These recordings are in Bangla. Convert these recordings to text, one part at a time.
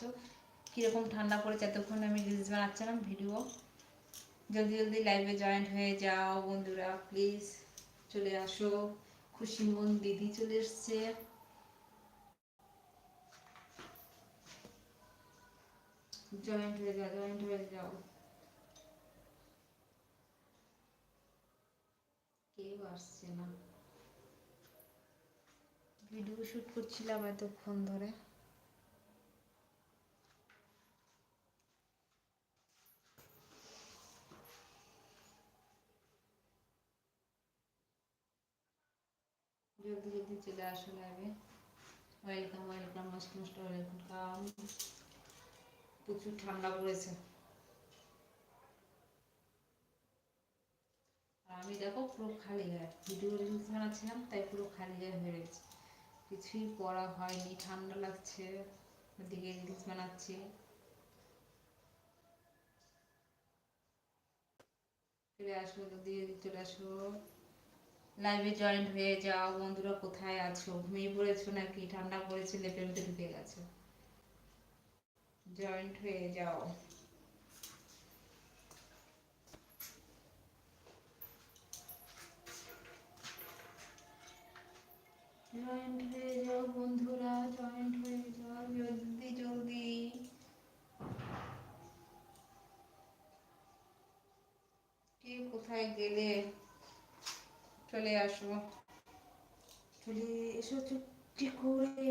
আছো কীরকম ঠান্ডা পড়েছে এতক্ষণ আমি রিলস বানাচ্ছিলাম ভিডিও জলদি জলদি লাইভে জয়েন্ট হয়ে যাও বন্ধুরা প্লিজ চলে আসো। খুশি মন দিদি চলে এসছে। ভিডিও শুট করছিলাম এতক্ষণ ধরে। জলদি জলদি চলে আসো ওয়েলকাম ওয়েলকাম মোস্ট ওয়েলকাম। প্রচুর ঠান্ডা পড়েছে। আমি দেখো পুরো খালি গায়ে। ভিডিও রিলস বানাচ্ছিলাম, তাই পুরো খালি গায়ে হয়ে গেছে কিছুই পড়া হয়নি, ঠান্ডা লাগছে। ওদিকে রিলস বানাচ্ছি। চলে আসো যদি চলে আসো। লাইভে জয়েন্ট হয়ে যাও, বন্ধুরা কোথায় আছো? ঘুমিয়ে পড়েছো নাকি? ঠান্ডা পড়েছে, লেপের মধ্যে ঢুকে গেছে? জয়েন্ট হয়ে যাও। জয়েন্ট হয়ে যাও বন্ধুরা জয়েন্ট হয়ে যাও, জলদি জলদি। কে কোথায় গেলে? চলে আসো চলে এসো চুপটি করে।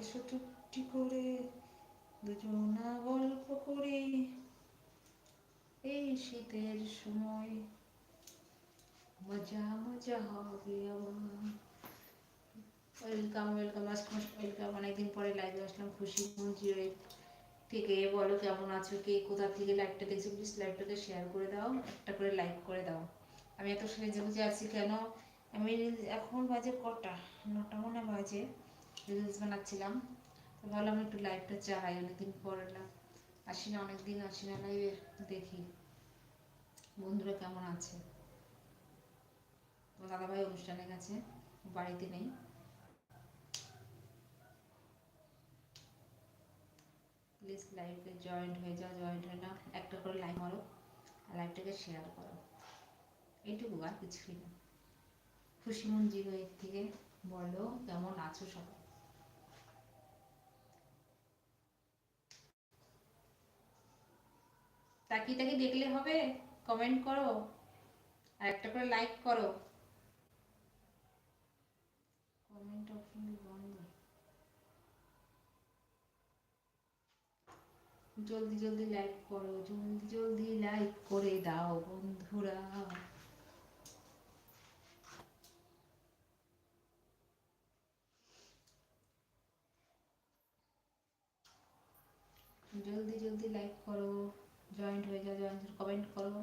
এসো চুপটি করে। দুজনা গল্প করে। এই শীতের সময় মজা মজা হবে আমার। ওয়েলকাম ওয়েলকাম আজকে ওয়েলকাম। অনেকদিন পরে লাইভে আসলাম, খুশি মঞ্জির থেকে বলো, কেমন আছো, কে কোথা থেকে লাইভটা দেখছ প্লিজ লাইভটাকে শেয়ার করে দাও, একটা করে লাইক করে দাও। আমি এত সেজে বুঝে আছি কেন? আমি এখন বাজে কটা? নটা মনে বাজে। রিলস বানাচ্ছিলাম। তো ভাবলাম একটু লাইভটা চালাই, অনেকদিন পরে আসি না, অনেকদিন আসি না লাইভে দেখি। বন্ধুরা কেমন আছে? দাদাভাই অনুষ্ঠানে গেছে, বাড়িতে নেই। প্লিজ লাইভে জয়েন্ট হয়ে যাও জয়েন্ট হয়ে নাও, একটা করে লাইক মারো লাইভটাকে শেয়ার করো। এইটুকু আর কিছুই না। খুশি মন জিরো এর থেকে বলো, কেমন আছো সবাই? তাকিয়ে তাকিয়ে দেখলে হবে কমেন্ট করো, আর একটা করে লাইক করো কমেন্ট অপশন বন্ধ জলদি জলদি লাইক করো, জলদি জলদি লাইক করে দাও বন্ধুরা। জলদি জলদি লাইক করো জয়েন্ট হয়ে যাও জয়েন্ট কমেন্ট করো।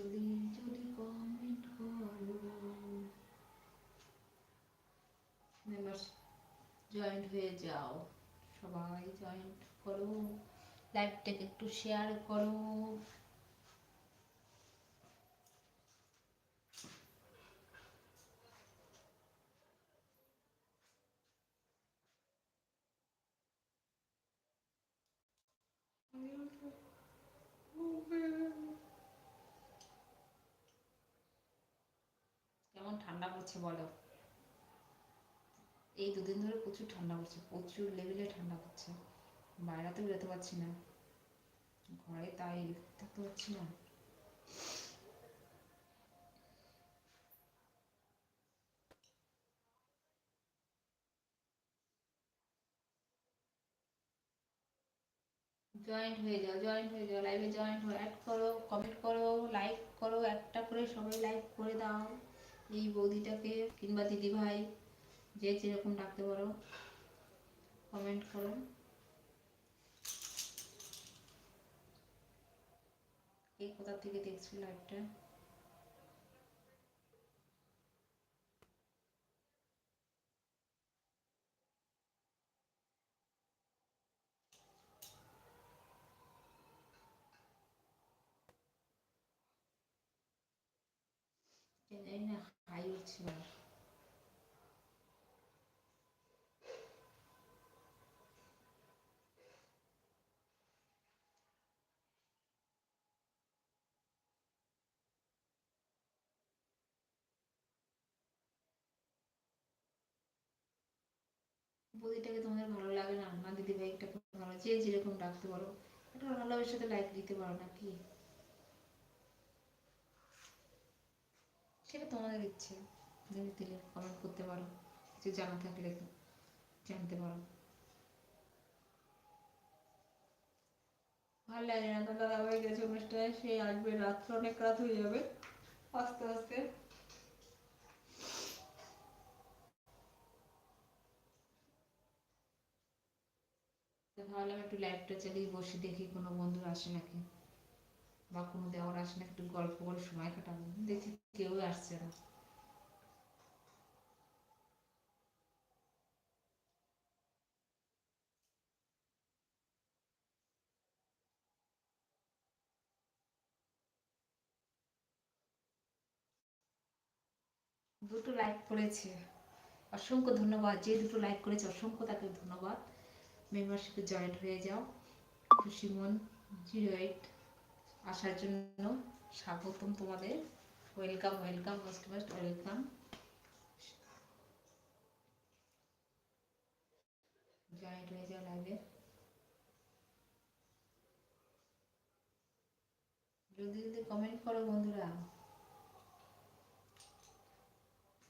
যদি যদি কমেন্ট করো মেম্বার্স জয়েন্ট হয়ে যাও। সবাই জয়েন্ট করো। লাইভটাকে একটু শেয়ার করো। কেমন ঠান্ডা পড়ছে বলো? এই দুদিন ধরে প্রচুর ঠান্ডা পড়ছে, প্রচুর লেভেলে ঠান্ডা পড়ছে। বাইরেতে বেরোতে পারছি না। ঘরে তাই থাকতে পারছি না। জয়েন্ট হয়ে যাও জয়েন্ট হয়ে যাও লাইভে জয়েন্ট হয়ে অ্যাড করো কমেন্ট করো লাইক করো, একটা করে সবাই লাইক করে দাও। এই বৌদিটাকে কিংবা দিদি ভাই যে যেরকম ডাকতে পারো কমেন্ট করো। এই কোথা থেকে দেখছি লাইভটা জানি না। হাই উঠছে না বদিটাকে তোমাদের ভালো লাগে না? না দিদি ভাইটা ভালো যে যেরকম ডাকতে পারো। একটা ভালোভাবে সাথে লাইক দিতে পারো না কি সেটা তোমাদের ইচ্ছে। যদি দিলে কমেন্ট করতে পারো, কিছু জানা থাকলে জানতে পারো। ভালো লাগে না তো দাদা ভাই গেছে অনুষ্ঠানে সে আসবে, রাত্রে অনেক রাত হয়ে যাবে, আস্তে আস্তে। ভাবলাম একটু লাইভটা চালিয়ে বসে দেখি কোনো বন্ধু আসে নাকি, বা কোনো দেওয়ার আসে না একটু গল্প করে সময় কাটাবো, দেখি। কেউ আসছে না। দুটো লাইক করেছে। অসংখ্য ধন্যবাদ। যে দুটো লাইক করেছে, অসংখ্য তাকে ধন্যবাদ। মেম্বারশিপে জয়েন্ট হয়ে যাও। খুশি মন জিরো এইট আসার জন্য স্বাগতম তোমাদের। Welcome welcome most most welcome joint হয়ে যাও লাইভে জলদি জলদি কমেন্ট করো বন্ধুরা।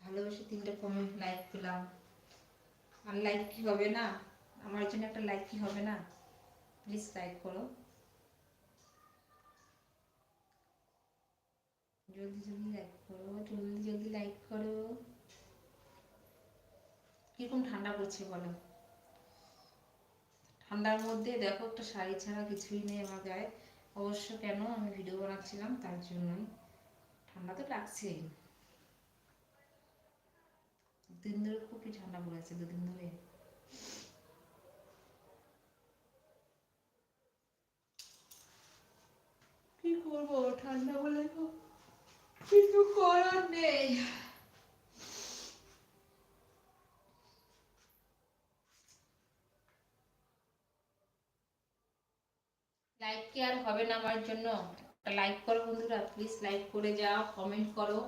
ভালোবেসে তিনটে কমেন্ট লাইক পেলাম। আর লাইক কি হবে না? আমার জন্য একটা লাইক কি হবে না? প্লিজ লাইক করো। জলদি জলদি লাইক করো জলদি জলদি লাইক করো। কীরকম ঠান্ডা পড়ছে বলো? ঠান্ডার মধ্যে দেখো একটা শাড়ি ছাড়া কিছুই নেই আমার গায়ে। অবশ্য কেন? আমি ভিডিও বানাচ্ছিলাম, তার জন্যই। ঠান্ডা তো লাগছেই। দিন ধরে খুবই ঠান্ডা পড়েছে দুদিন ধরে। কি করব? ঠান্ডা বলে তো কিছু করার নেই। লাইক কি আর হবে না আমার জন্য? একটা লাইক করো বন্ধুরা প্লিজ লাইক করে যাও কমেন্ট করো।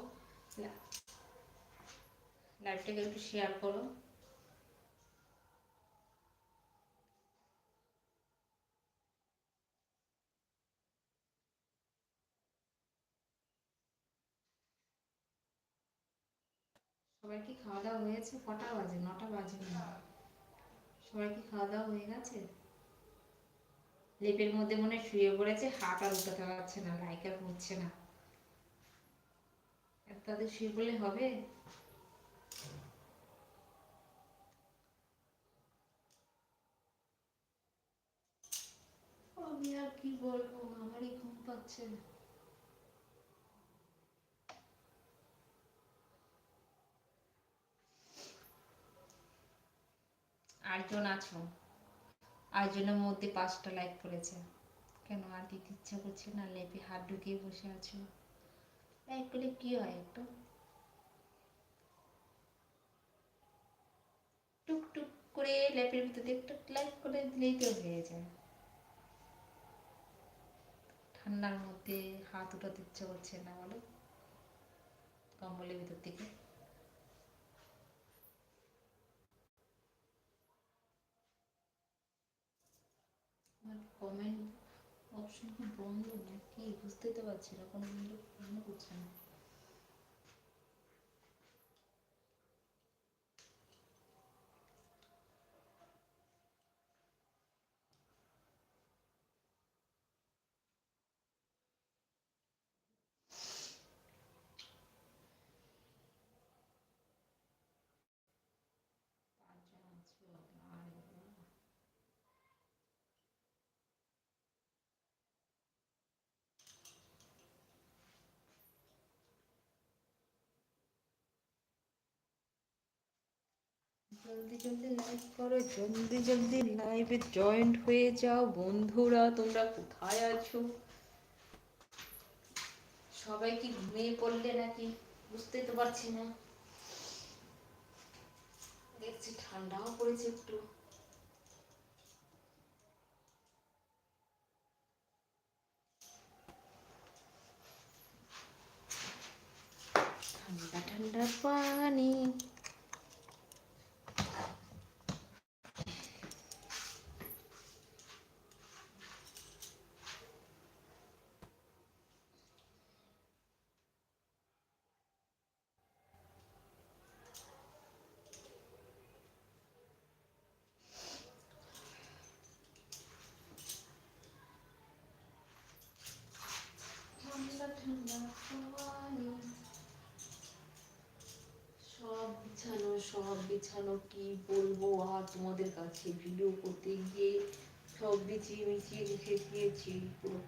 লাইভটাকে একটু শেয়ার করো। সবাই কি খাওয়া দাওয়া হয়েছে? কটা বাজে? নটা বাজে না? সবাই কি খাওয়া দাওয়া হয়ে গেছে? লেপের মধ্যে মনে শুয়ে পড়েছে, হাত আর উঠাতে পারছে না লাইক আর হচ্ছে না তাদের শুয়ে পড়লে হবে? আমি আর কি বলব? আমারই ঘুম পাচ্ছে আটজন আছো? আটজনের মধ্যে পাঁচটা লাইক করেছে। কেন? আর দিতে ইচ্ছা করছে না? লেপে হাত ঢুকিয়ে বসে আছো? লাইক করলে কি হয় একটু? টুক করে লেপের ভিতরে একটু লাইক করে দিলেই তো হয়ে যায়। ঠান্ডার মধ্যে হাত উঠাতে ইচ্ছা করছে না বলো? কম্বলের ভিতর থেকে। কমেন্ট অপশন কি বন্ধ নাকি বুঝতেই তো পারছি না। কোনো মনে করছে না। জলদি জলদি লাইভ করো, জলদি জলদি লাইভে জয়েন্ট হয়ে যাও। বন্ধুরা, তোমরা কোথায় আছো? সবাই কি ঘুমিয়ে পড়লে নাকি? বুঝতে তো পারছি না। দেখছি ঠান্ডাও পড়েছে একটু। ঠান্ডা ঠান্ডা পানি ঠান্ডা ঠান্ডা পানি সব বিছানো বিছানো কি বলব আর তোমাদের কাছে ভিডিও করতে গিয়ে সব বিছিয়ে মিছিয়ে রেখে দিয়েছি পুরো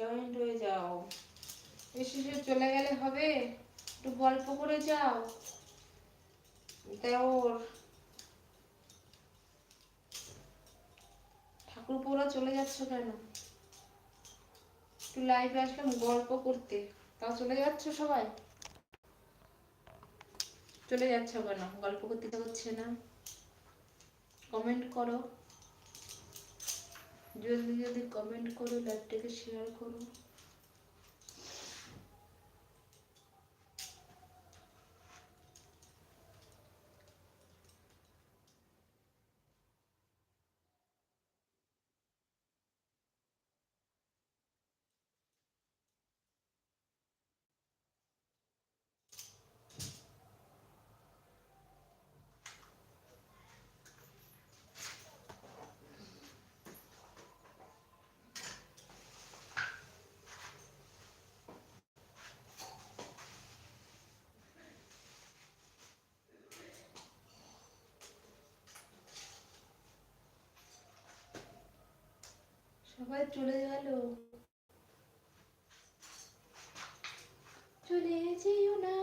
জয়েন্ট হয়ে যাও। এসে চলে গেলে হবে? একটু গল্প করে যাও। দেওর। ঠাকুরপোরা চলে যাচ্ছ কেন? একটু লাইভে আসলাম গল্প করতে। তাও চলে যাচ্ছ সবাই? চলে যাচ্ছ কেন? গল্প করতে হচ্ছে না? কমেন্ট করো। জলদি জলদি কমেন্ট করো লাইভটাকে শেয়ার করো। সবাই চলে গেল চলে যেও না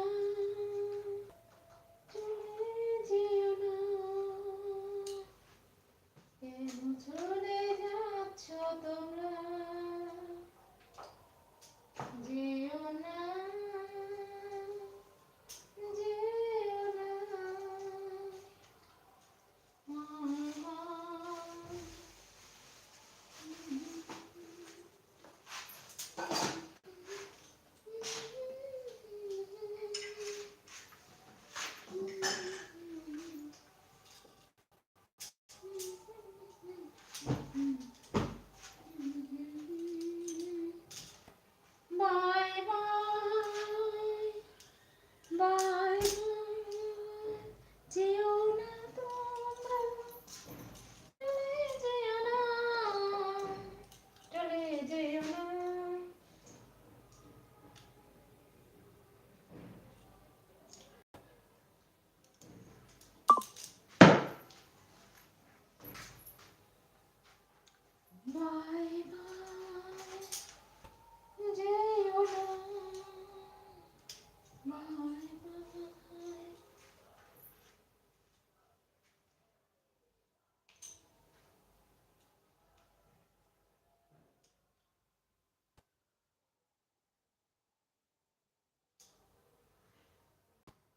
চলে যেও না কেন চলে যাচ্ছ তোমরা যেও না যেও না মামা বাই বাই বাই যেও না তোমরা চলে যেও না চলে যেও না বাই বাই যেও না বাই বাই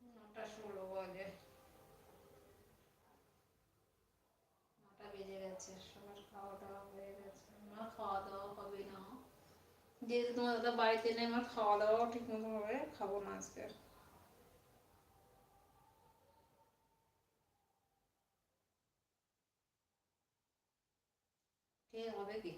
নটা ষোলো বাজে নটা বেজে গেছে সবার খাওয়া দাওয়া হয়ে গেছে আমার খাওয়া দাওয়া হবে না যেহেতু তোমার দাদা বাড়িতে নেই আমার খাওয়া দাওয়াও ঠিক মতো হবে, খাব না আজকে। কে হবে কি?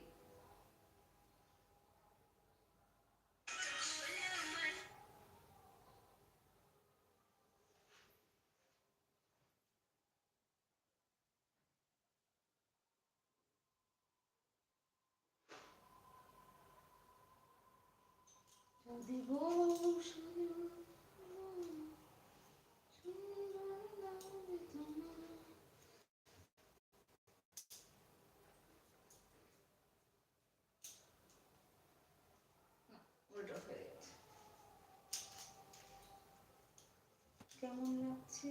কেমন লাগছে?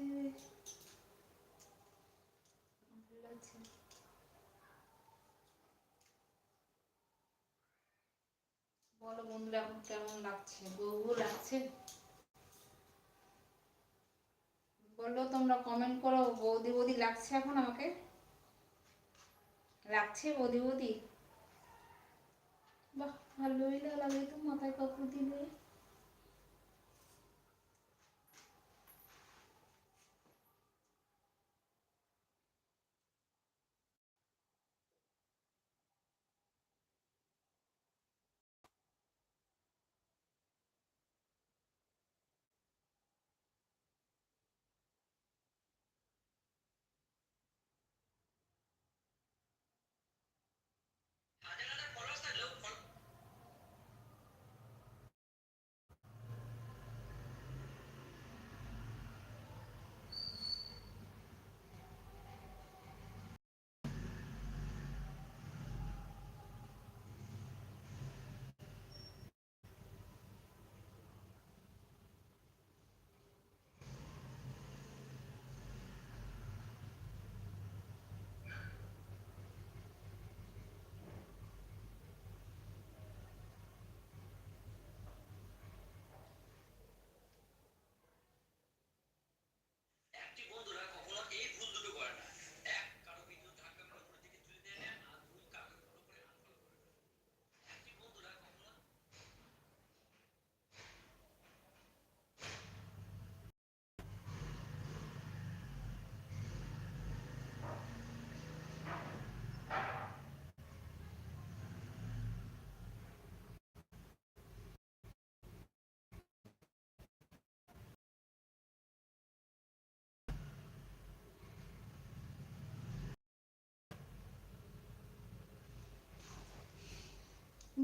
ভালো বলো বন্ধুরা কেমন লাগছে বহু লাগছে বলল তোমরা কমেন্ট করো, বৌদি বৌদি লাগছে এখন আমাকে? লাগছে বৌদি বৌদি? বাহ, ভালোই লাগে তো মাথায় কাপড় দিলে।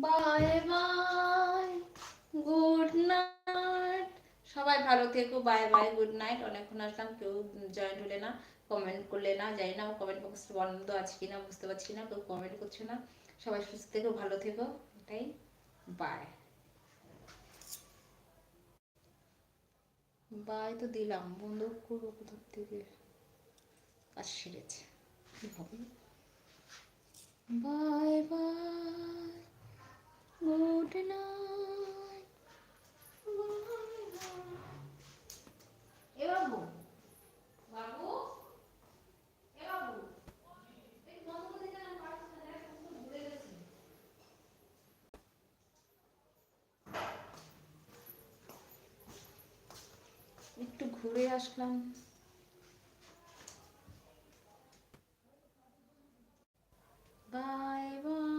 Bye bye, good night. সবাই ভালো থেকো, বাই বাই, গুড নাইট। অনেকক্ষণ আসলাম, কেউ জয়েন্ট হলে না কমেন্ট করলে না, জানি না কমেন্ট বক্স বন্ধ আছে কিনা, বুঝতে পারছি না, কেউ কমেন্ট করছে না। সবাই সুস্থ থেকো, ভালো থেকো, এটাই, বাই। বাই তো দিলাম, বন্ধ করব কোথার থেকে? কাজ সেরেছে, কি হবে? Bye bye. একটু ঘুরে আসলাম। Bye bye.